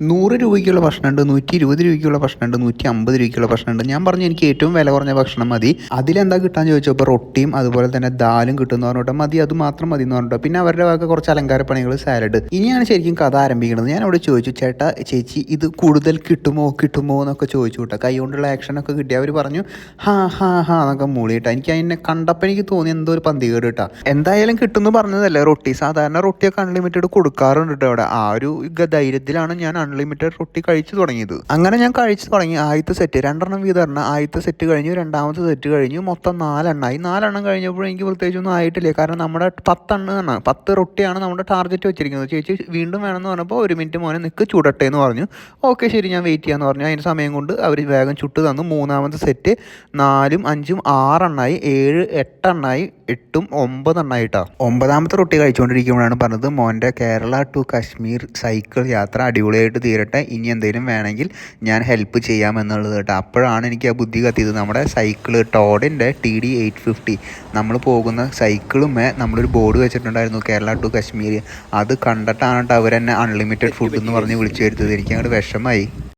നൂറ് രൂപയ്ക്കുള്ള ഭക്ഷണമുണ്ട് നൂറ്റി ഇരുപത് രൂപയ്ക്കുള്ള ഭക്ഷണമുണ്ട് നൂറ്റി അമ്പത് രൂപയ്ക്കുള്ള ഭക്ഷണമുണ്ട്. ഞാൻ പറഞ്ഞു എനിക്ക് ഏറ്റവും വില കുറഞ്ഞ ഭക്ഷണം മതി. അതിലെന്താ കിട്ടാന്ന് ചോദിച്ചപ്പോൾ റൊട്ടിയും അതുപോലെ തന്നെ ദാലും കിട്ടുമെന്ന് പറഞ്ഞിട്ട്. മതി അത് മാത്രം മതി എന്ന് പറഞ്ഞിട്ട്. പിന്നെ അവരുടെ ഭാഗത്ത് കുറച്ച് അലങ്കാര പണികൾ സാലഡ്. ഇനിയാണ് ശരിക്കും കഥ ആരംഭിക്കുന്നത്. ഞാൻ അവിടെ ചോദിച്ചു ചേട്ടാ ചേച്ചി ഇത് കൂടുതൽ കിട്ടുമോ കിട്ടുമോ എന്നൊക്കെ ചോദിച്ചു കേട്ടോ. കൈ കൊണ്ടുള്ള ആക്ഷനൊക്കെ കിട്ടി. അവർ പറഞ്ഞു ഹാ ഹാ ഹാ എന്നൊക്കെ മൂളിയിട്ടാ എനിക്ക് അതിനെ കണ്ടപ്പോൾ എനിക്ക് തോന്നി എന്തോ ഒരു പന്തികേട് കേട്ടാ. എന്തായാലും കിട്ടുമെന്ന് പറഞ്ഞതല്ലേ റൊട്ടി. സാധാരണ റൊട്ടിയൊക്കെ അൺലിമിറ്റഡ് കൊടുക്കാറുണ്ട് കേട്ടോ അവിടെ. ആ ഒരു ധൈര്യത്തിലാണ് ഞാൻ അൺലിമിറ്റഡ് റൊട്ടി കഴിച്ചു തുടങ്ങിയത്. അങ്ങനെ ഞാൻ കഴിച്ചു തുടങ്ങി. ആദ്യത്തെ സെറ്റ് രണ്ടെണ്ണം വീതം ആദ്യത്തെ സെറ്റ് കഴിഞ്ഞു രണ്ടാമത്തെ സെറ്റ് കഴിഞ്ഞു. മൊത്തം നാലെണ്ണമായി നാലെണ്ണം കഴിഞ്ഞപ്പോൾ എനിക്ക് പ്രത്യേകിച്ചൊന്നും ആയിട്ടില്ല. കാരണം നമ്മുടെ പത്തെണ്ണമാണ് പത്ത് റൊട്ടിയാണ് നമ്മുടെ ടാർഗറ്റ് വെച്ചിരിക്കുന്നത്. ചേച്ചി വീണ്ടും വേണമെന്ന് പറഞ്ഞപ്പോൾ ഒരു മിനിറ്റ് മോനെ നിൽക്ക് ചൂടട്ടെ എന്ന് പറഞ്ഞു. ഓക്കെ ശരി ഞാൻ വെയിറ്റ് ചെയ്യാന്ന് പറഞ്ഞു. അതിന് സമയം കൊണ്ട് അവർ വേഗം ചുട്ട് തന്നു. മൂന്നാമത്തെ സെറ്റ് നാലും അഞ്ചും ആറെണ്ണായി. ഏഴ് എട്ടെണ്ണായി. എട്ടും ഒമ്പതെണ്ണായിട്ടാ. ഒമ്പതാമത്തെ റൊട്ടി കഴിച്ചുകൊണ്ടിരിക്കുമ്പോഴാണ് പറഞ്ഞത് മോന്റെ കേരള ടു കാശ്മീർ സൈക്കിൾ യാത്ര അടിപൊളിയായിട്ട് തീരട്ടെ. ഇനി എന്തെങ്കിലും വേണമെങ്കിൽ ഞാൻ ഹെൽപ്പ് ചെയ്യാമെന്നുള്ളത് കേട്ടോ. അപ്പോഴാണ് എനിക്ക് ആ ബുദ്ധി കത്തിയത്. നമ്മുടെ സൈക്കിൾ ടോഡിന്റെ ടി ഡി എയ്റ്റ് ഫിഫ്റ്റി നമ്മൾ പോകുന്ന സൈക്കിളുമേ നമ്മളൊരു ബോർഡ് വെച്ചിട്ടുണ്ടായിരുന്നു കേരള ടു കാശ്മീർ അത് കണ്ടിട്ടാണ് കേട്ടോ അവരെന്നെ അൺലിമിറ്റഡ് ഫുഡ് എന്ന് പറഞ്ഞ് വിളിച്ചു വരുത്തത് എനിക്ക് അങ്ങോട്ട് വിഷമായി.